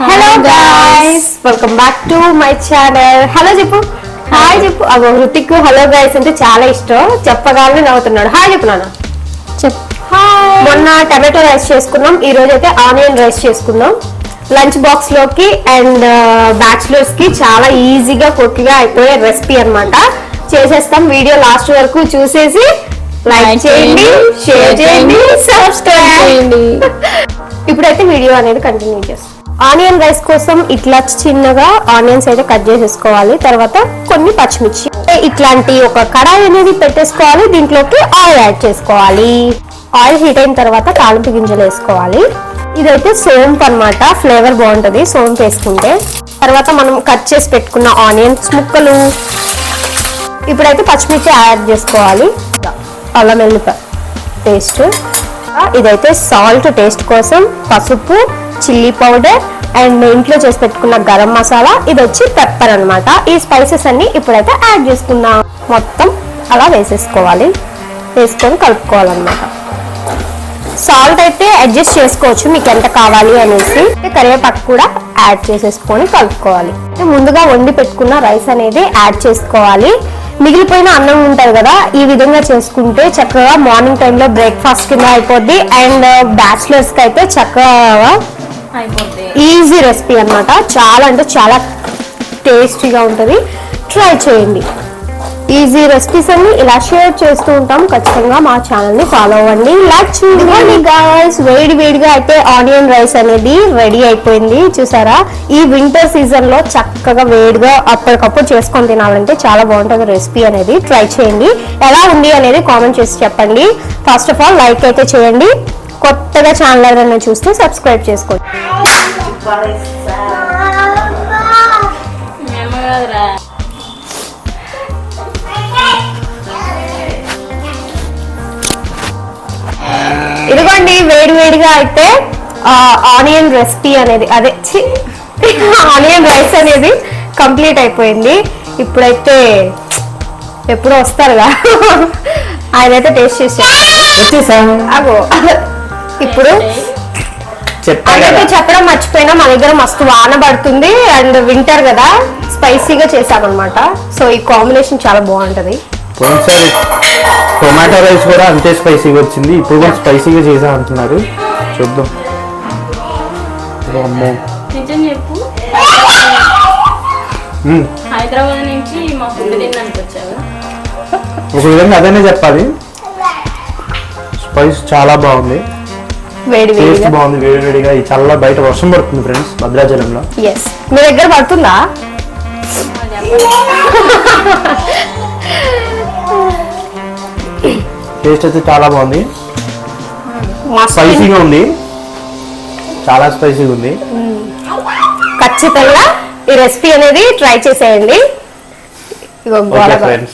Hello guys welcome back to my channel hello చెప్పు hi చెప్పు అగో హృతిక్ హలో గాయ్స్ అంటే చాలా ఇష్టం. చెప్పగానే నవ్వుతున్నాడు. హాయ్ చెప్పు నాన్న. చెప్ మొన్న టమాటో రైస్ చేసుకున్నాం. ఈ రోజు అయితే ఆనియన్ రైస్ చేసుకున్నాం. లంచ్ బాక్స్లోకి అండ్ బ్యాచులర్స్కి చాలా ఈజీగా కుక్గా అయిపోయే రెసిపీ అన్నమాట. చేసేస్తాం. వీడియో లాస్ట్ వరకు చూసేసి లైక్ చేయండి షేర్ చేయండి, సబ్స్క్రైబ్ చేయండి. ఇప్పుడైతే వీడియో అనేది కంటిన్యూ చేస్తాం. ఆనియన్ రైస్ కోసం ఇట్లా చిన్నగా ఆనియన్స్ అయితే కట్ చేసేసుకోవాలి. తర్వాత కొన్ని పచ్చిమిర్చి. ఇట్లాంటి ఒక కడాయి అనేది పెట్టేసుకోవాలి. దీంట్లోకి ఆయిల్ యాడ్ చేసుకోవాలి. ఆయిల్ హీట్ అయిన తర్వాత తాలింపు గింజలు వేసుకోవాలి. ఇదైతే సోంపు అన్నమాట. ఫ్లేవర్ బాగుంటుంది సోంపు వేసుకుంటే. తర్వాత మనం కట్ చేసి పెట్టుకున్న ఆనియన్స్ ముక్కలు. ఇప్పుడైతే పచ్చిమిర్చి యాడ్ చేసుకోవాలి. అల్లం వెల్లిపాయ పేస్ట్. ఇదైతే సాల్ట్ టేస్ట్ కోసం పసుపు చిల్లీ పౌడర్ అండ్ ఇంట్లో చేసి పెట్టుకున్న గరం మసాలా ఇది వచ్చి పెప్పర్ అనమాట ఈ స్పైసెస్ అన్ని ఇప్పుడైతే యాడ్ చేసుకుందాం. మొత్తం అలా వేసేసుకోవాలి. వేసుకొని కలుపుకోవాలన్నమాట. సాల్ట్ అయితే అడ్జస్ట్ చేసుకోవచ్చు మీకు ఎంత కావాలి అనేసి. కరివేపాకు కూడా యాడ్ చేసేసుకొని కలుపుకోవాలి. ముందుగా వండి పెట్టుకున్న రైస్ అనేది యాడ్ చేసుకోవాలి. మిగిలిపోయిన అన్నం ఉంటుంది కదా ఈ విధంగా చేసుకుంటే చక్కగా మార్నింగ్ టైంలో బ్రేక్ఫాస్ట్ కింద అయిపోద్ది. అండ్ బ్యాచిలర్స్కి అయితే చక్కగా ఈజీ రెసిపీ అన్నమాట. చాలా అంటే చాలా టేస్టీగా ఉంటుంది. ట్రై చేయండి. ఈజీ రెసిపీస్ అన్ని ఇలా షేర్ చేస్తూ ఉంటాం. ఖచ్చితంగా మా ఛానల్ని ఫాలో అవ్వండి. లైక్ చేయండి. గాయస్ వేడి వేడిగా అయితే ఆనియన్ రైస్ అనేది రెడీ అయిపోయింది. చూసారా? ఈ వింటర్ సీజన్లో చక్కగా వేడిగా అప్పటికప్పుడు చేసుకొని తినాలంటే చాలా బాగుంటుంది రెసిపీ అనేది. ట్రై చేయండి. ఎలా ఉంది అనేది కామెంట్ చేసి చెప్పండి. ఫస్ట్ ఆఫ్ ఆల్ లైక్ అయితే చేయండి. కొత్తగా ఛానల్ ఎవరైనా చూస్తే సబ్స్క్రైబ్ చేసుకోండి. ఇదిగోండి వేడి వేడిగా అయితే ఆనియన్ రెసిపీ అనేది అదే ఆనియన్ రైస్ అనేది కంప్లీట్ అయిపోయింది. ఇప్పుడైతే ఎప్పుడు వస్తారుగా ఆయన అయితే టేస్ట్ చేసారు వచ్చేసాం అగో. ఇప్పుడు కదా. చెప్పడం మర్చిపోయినా మా దగ్గర మస్తు వాన పడుతుంది అండ్ వింటర్ కదా స్పైసీగా చేసామన్నమాట సో ఈ కాంబినేషన్ చాలా బాగుంటది. పోయినసారి టొమాటో రైస్ కూడా అంతే స్పైసీగా వచ్చింది. ఇప్పుడు కూడా స్పైసీగా చేసా అంటున్నారు. చూద్దాం. అమ్మో నిజం చెప్పు. మ్మ్. హైదరాబాద్ నుంచి మా ఫుడ్ తినడానికి వచ్చావు ఒక విధంగా అదనే చెప్పాలి. స్పైస్ చాలా బాగుంది. వేడి టేస్ట్ బాగుంది వేడి వేడిగా. ఈ చల్ల బయట వర్షం పడుతుంది ఫ్రెండ్స్ భద్రాచలంలో. ఎస్ మీ దగ్గర పడుతుందా? టేస్ట్ అయితే చాలా బాగుంది. స్పైసీగా ఉంది. చాలా స్పైసీగా ఉంది. ఖచ్చితంగా ఈ రెసిపీ అనేది ట్రై చేసేయండి. ఇగో పొట్టోడు.